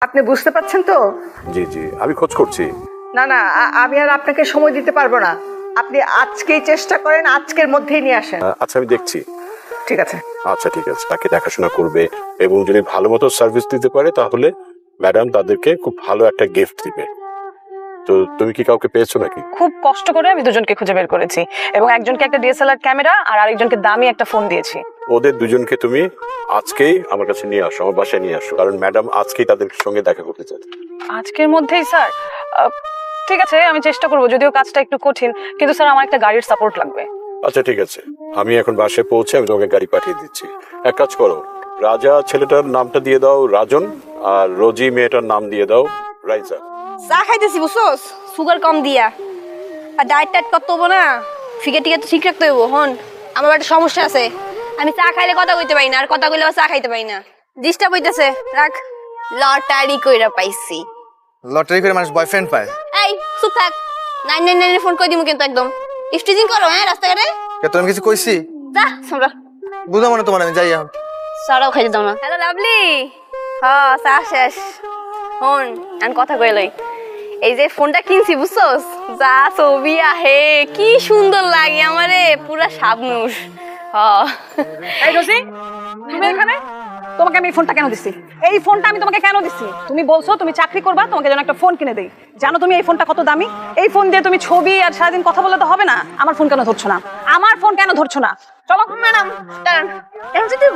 আপনি বুঝতে পারছেন তো? জি জি আমি খোঁজ করছি। না না আ- আমি আর আপনাকে সময় দিতে পারব না। আপনি আজকেই চেষ্টা করেন আজকের মধ্যেই নিয়ে আসেন। আচ্ছা আমি দেখছি। ঠিক আছে। আচ্ছা ঠিক আছে তাকে দেখাশোনা করবে এবং যদি ভালো মতো সার্ভিস দিতে পারে তাহলে ম্যাডাম তাদেরকে খুব ভালো একটা গিফট দিবে। তো তুমি কি কাউকে পেয়েছ নাকি? খুব কষ্ট করে আমি দুজনকে খুঁজে বের করেছি এবং একজনকে একটা ডিএসএলআর ক্যামেরা আর আরেকজনকে দামি একটা ফোন দিয়েছি। ওদের দুজনকে তুমি আজকেই আমার কাছে নিয়ে আসো আমার বাসায় নিয়ে আসো কারণ ম্যাডাম আজকেই তাদের সঙ্গে দেখা করতে চায়। আজকের মধ্যেই স্যার? ঠিক আছে আমি চেষ্টা করব যদিও কাজটা একটু কঠিন কিন্তু স্যার আমার একটা গাড়ির সাপোর্ট লাগবে। আচ্ছা ঠিক আছে। আমি এখন বাসায় পৌঁছে আমি তোমাকে গাড়ি পাঠিয়ে দিচ্ছি। এক কাজ করো রাজা ছেলেটার নামটা দিয়ে দাও রাজন আর রোজি মেয়েটার নাম দিয়ে দাও রাইজা। চা খাইতেছি বুঝছোস সুগার কম দিয়া। আর ডায়েট টাইট করতে হব না। ফিকে টিকে তো ঠিক রাখতে হব হন। আমার একটা সমস্যা আছে। আমি চা খাইলে কথা কইতে পারি না আর কথা কইলে চা খাইতে পারি না। ডিস্টার্ব হইতেছে রাখ। লটারি কইরা পাইছি। লটারি করে মানুষ বয়ফ্রেন্ড পায়। এই চুপ থাক। নাইন নাইন নাইনে ফোন কই দিমু কিন্তু একদম। স্টিচিং করো হ্যাঁ রাস্তাঘাটে? কে আমি কিছু কইছি? যা সামরা বুঝা মনে তোমার আমি যাই এখন। সারাও খাইতে দাও না। হ্যালো লাভলি হ্যাঁ চা শেষ। হন আমি কথা কই লই। এই যে ফোনটা কিনছি বুঝছস? যা ছবি আহে কি সুন্দর লাগে আমারে পুরা শাবনুর হ্যাঁ এই রোজি তুমি এখানে? তোমাকে আমি ফোনটা কেন দিছি? এই ফোনটা আমি তোমাকে কেন দিছি? তুমি বলছো তুমি চাকরি করবা তোমাকে যেন একটা ফোন কিনে দেই। জানো তুমি এই ফোনটা কত দামি? এই ফোন দিয়ে তুমি ছবি আর সারাদিন কথা বলে তো হবে না। আমার ফোন কেন ধরছো না? আমার ফোন কেন ধরছো না? চলো। ম্যাডাম এখন যেতে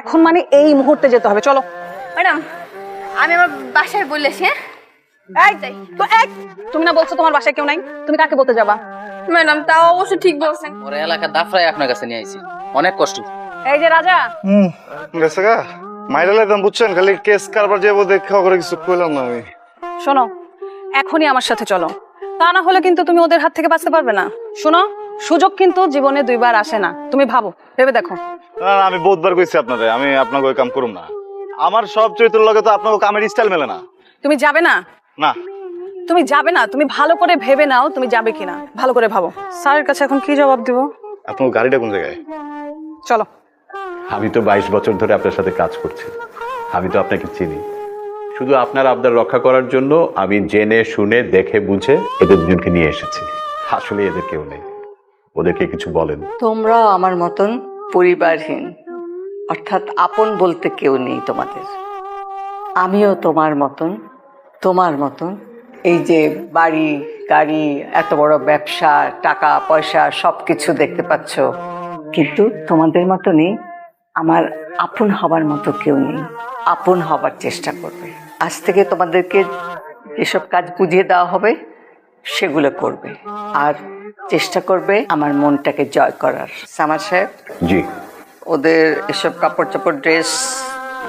এখন মানে এই মুহূর্তে যেতে হবে চলো। ম্যাডাম আমি আমার বাসায় বললেছি হ্যাঁ? এই তো এক তুমি না বলছো তোমার বাসায় কেউ নাই? তুমি কাকে বলতে যাবা? ম্যাডাম তাও অবশ্য ঠিক বলছেন। ওর এলাকা দাফরাই আপনার কাছে নিয়ে আইছি। অনেক কষ্ট। এই যে রাজা। হুম গেছে গা। মাইরা লাইতাম বুঝছেন? খালি কেস কারবার যাব দেখা করে কিছু কইলাম না আমি। শোনো এখনই আমার সাথে চলো। তা না হলে কিন্তু তুমি ওদের হাত থেকে বাঁচতে পারবে না। শোনো সুযোগ কিন্তু জীবনে দুইবার আসে না। তুমি ভাবো ভেবে দেখো। না না, আমি বহুতবার কইছি আপনারে আমি আপনাকে ওই কাম করুম না। আমার সব চরিত্রের লগে তো আপনাকে কামের স্টাইল মেলে না। তুমি যাবে না? না। তুমি যাবে না তুমি ভালো করে ভেবে নাও তুমি যাবে কিনা। ভালো করে ভাবো। স্যারের কাছে এখন কি জবাব দিব? আপনার গাড়িটা কোন জায়গায়? চলো। আমি তো বাইশ বছর ধরে আপনার সাথে কাজ করছি। আমি তো আপনাকে চিনি। শুধু আপনার আবদার রক্ষা করার জন্য আমি জেনে শুনে দেখে বুঝে এদের দুজনকে নিয়ে এসেছি। আসলে এদের কেউ নেই। ওদেরকে কিছু বলেন। তোমরা আমার মতন পরিবারহীন। অর্থাৎ আপন বলতে কেউ নেই তোমাদের। আমিও তোমার মতন তোমার মতন? এই যে বাড়ি গাড়ি এত বড় ব্যবসা টাকা পয়সা সব কিছু দেখতে পাচ্ছ। কিন্তু তোমাদের মতনই আমার আপন হবার মতো কেউ নেই। আপন হবার চেষ্টা করবে। আজ থেকে তোমাদেরকে যেসব কাজ বুঝিয়ে দেওয়া হবে সেগুলো করবে। আর চেষ্টা করবে আমার মনটাকে জয় করার। সামার সাহেব? জি। ওদের এসব কাপড় চাপড় ড্রেস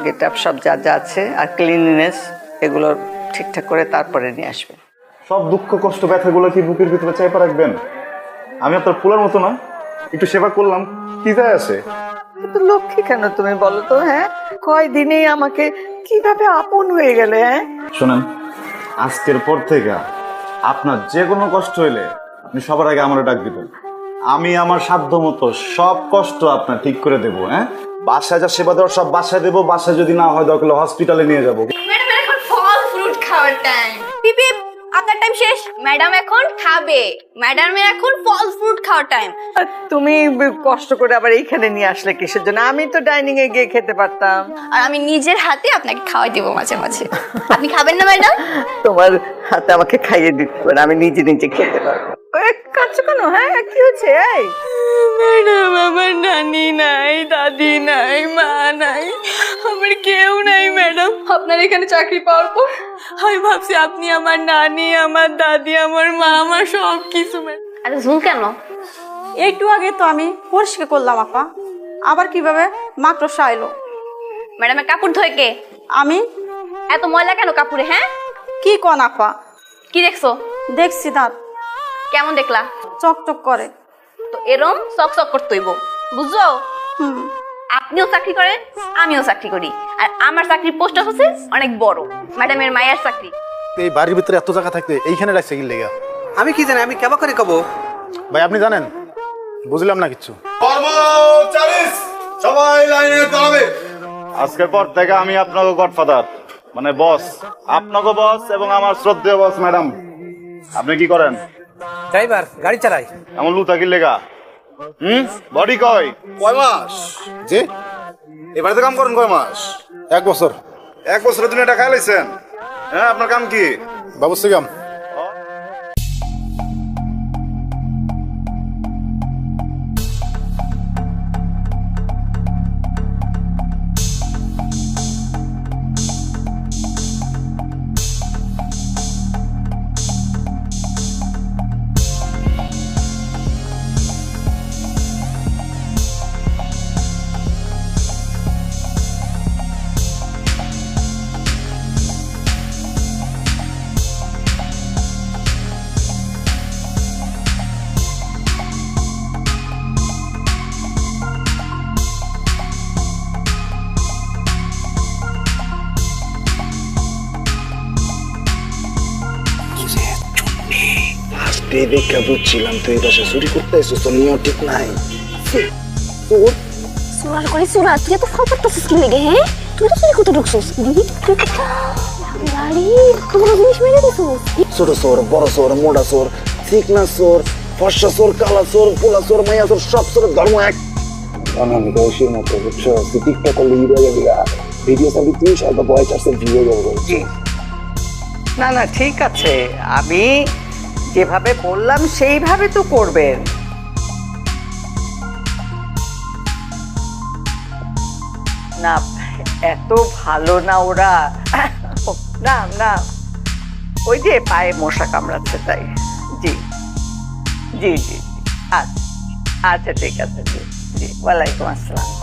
গেট আপ সব যা যা আছে আর ক্লিননেস এগুলো ঠিকঠাক করে তারপরে নিয়ে আসবেন সব দুঃখ কষ্ট ব্যথাগুলো কি বুকের ভিতরে চাইপা রাখবেন? আমি আপনার ফুলার মতো না একটু সেবা করলাম কি যায় আছে? কিন্তু লক্ষ্মী কেন তুমি বলো তো হ্যাঁ? কয় দিনেই আমাকে কীভাবে আপন হয়ে গেলে হ্যাঁ? শোনেন আজকের পর থেকে আপনার যে কোনো কষ্ট হইলে আপনি সবার আগে আমার ডাক দিবেন। আমি আমার সাধ্য মতো সব কষ্ট আপনার ঠিক করে দেবো হ্যাঁ? বাসায় যা সেবা দেওয়ার সব বাসায় দেবো বাসায় যদি না হয় দরকার হসপিটালে নিয়ে যাব ম্যাডাম এখন ফল ফ্রুট খাওয়ার টাইম পিপি আপনার টাইম শেষ। ম্যাডাম এখন খাবে। ম্যাডামের এখন ফল ফ্রুট খাওয়ার টাইম আর তুমি কষ্ট করে আবার এইখানে নিয়ে আসলে কিসের জন্য? আমি তো ডাইনিং এ গিয়ে খেতে পারতাম। আর আমি নিজের হাতে আপনাকে খাওয়াই দেবো মাঝে মাঝে। আপনি খাবেন না ম্যাডাম তোমার হাতে আমাকে খাইয়ে দিতে পারে আমি নিজে নিজে খেতে পারব। কাজ কেন? হ্যাঁ কি হচ্ছে? এই। ম্যাডাম আমার নানি নাই দাদি নাই মা নাই। আপনার এখানে চাকরি পাওয়ার পর আমি ভাবছি আপনি আমার নানি আমার দাদি আমার মা আমার সব কিছু আরে ঝুম কেন? একটু আগে তো আমি পরিষ্কার করলাম আপা। আবার কীভাবে? মাকড়সা এলো। ম্যাডামের কাপড় ধোয় কে? আমি? এত ময়লা কেন কাপড়ে হ্যাঁ? কি কন আপা? কি দেখছ? দেখছি দাঁত। কেমন দেখলা? চকচক করে। তো এরম সক সক করতে হইব বুঝছ? হুম। আপনিও চাকরি করেন আমিও চাকরি করি। আর আমার চাকরির পোস্ট হচ্ছে অনেক বড় ম্যাডামের মায়ের চাকরি। এই বাড়ির ভিতরে এত জায়গা থাকতে এইখানে রাখছে কি লেগা? আমি কি জানি আমি কেমন করে কব? ভাই আপনি জানেন? বুঝলাম না কিছু। সবাই লাইনে দাঁড়াবে। আজকের পর থেকে আমি আপনার গডফাদার মানে বস। আপনাকে বস এবং আমার শ্রদ্ধেয় বস ম্যাডাম। আপনি কি করেন? ড্রাইভার গাড়ি চালাই। এমন লুতা কি লেগা? হুম? বডি কয়? কয় মাস? জি? এবারে তো কাম করেন কয় মাস? এক বছর। এক বছরে তুমি এটা খাইলাইছেন হ্যাঁ আপনার কাম কি? বাবুসি কাম। দেখা বুঝছিলাম তুই বাসা চুরি করতে তো নিয়ম ঠিক নাই। সুরার করে সুরা তুই এত পারতেছিস কি লেগে হ্যাঁ? তুই তো চুরি করতে ঢুকছিস। দিদি তুই গাড়ি কোনো জিনিস মেরে দিছিস। ছোট চোর বড় চোর মোটা চোর চিকনা চোর ফর্সা চোর কালা চোর পোলা চোর মাইয়া চোর সব চোরের ধর্ম এক। অনামি বয়সের মতো বুঝছ? তুই টিকটক করলে হয়ে যাবি ভিডিও সাবি তিন সাল বয়স আসছে ভিডিও যাবে না না ঠিক আছে। আমি যেভাবে বললাম সেইভাবে তো করবেন। না, এত ভালো না ওরা। না না। ওই যে পায়ে মশা কামড়াচ্ছে তাই। জি জি জি। আচ্ছা। আচ্ছা ঠিক আছে। জি জি। ওয়ালাইকুম আসসালাম।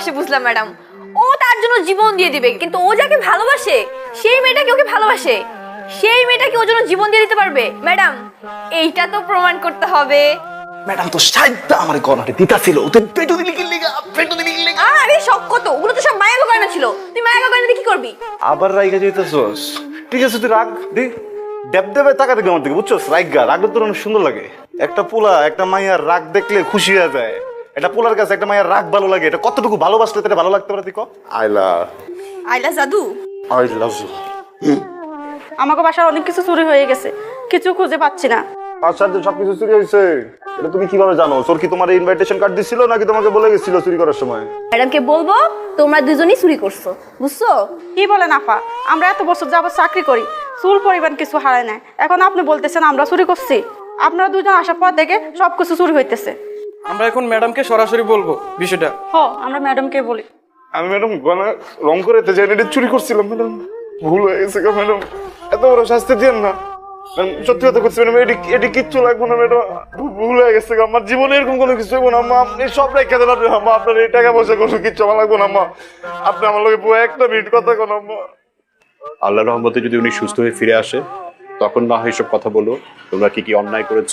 ভালোবাসে বুঝলাম ম্যাডাম। ও তার জন্য জীবন দিয়ে দিবে কিন্তু ও যাকে ভালোবাসে সেই মেয়েটাকে ওকে ভালোবাসে। সেই মেয়েটাকে ওর জন্য জীবন দিয়ে দিতে পারবে। ম্যাডাম এইটা তো প্রমাণ করতে হবে। ম্যাডাম তো আমার দিতা ছিল। পেটু দিলি কি লেগা পেটু দিলি কি লেগা আরে কত ওগুলো তো সব মায়া গয়না ছিল। তুই মায়া গয়না দিয়ে কি করবি? আবার রাইগা যেতেছস ঠিক আছে তুই রাগ দি। দেবে টাকা দেখবে আমার দিকে বুঝছস? রাইগা রাগলে তোর অনেক সুন্দর লাগে। একটা পোলা একটা মাইয়ার রাগ দেখলে খুশি হয়ে যায়। একটা পোলার কাছে একটা মাইয়ার রাগ ভালো লাগে। এটা কতটুকু ভালোবাসলে তাহলে ভালো লাগতে পারে তুই ক? আই লাভ আইলা জাদু। আই লাভ ইউ আমাকে বাসার অনেক কিছু চুরি হয়ে গেছে। কিছু খুঁজে পাচ্ছি না। সাত দিন সবকিছু চুরি হয়েছে এটা তুমি কীভাবে জানো? তোর কি তোমার ইনভাইটেশন কার্ড দিছিল নাকি তোমাকে বলে গেছিল চুরি করার সময়? ম্যাডামকে বলব তোমরা দুজনেই চুরি করছ বুঝছ? কি বলেন আপা আমরা এত বছর যাবত চাকরি করি চুল পরিমাণ কিছু হারায় নাই। এখন আপনি বলতেছেন আমরা চুরি করছি। আপনারা দুজন আসার পর থেকে সব কিছু চুরি হইতেছে। আমরা এখন ম্যাডামকে সরাসরি বলব বিষয়টা। হ আমরা ম্যাডামকে বলি। আমি ম্যাডাম গলা রং করে এতে যাই এটা চুরি করছিলাম ম্যাডাম ভুল হয়ে গেছে গো ম্যাডাম এত বড় শাস্তি দিয়েন না। সত্যি কথা করছি ম্যাডাম এটি এটি কিচ্ছু লাগবে না ম্যাডাম ভুল হয়ে গেছে গো। আমার জীবনে এরকম কোনো কিছু হইব না আম্মা। আপনি সব রেখে দেন আপনি আম্মা আপনার এই টাকা পয়সা কোনো কিচ্ছু আমার লাগবে না আম্মা। আপনি আমার লগে বউ একটা মিনিট কথা কোন আম্মা। আল্লাহ রহমতে যদি উনি সুস্থ হয়ে ফিরে আসে তখন না হয় এসব কথা বলো। তোমরা কি কি অন্যায় করেছ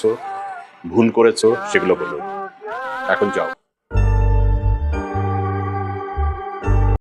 ভুল করেছ সেগুলো বলো। এখন যাও।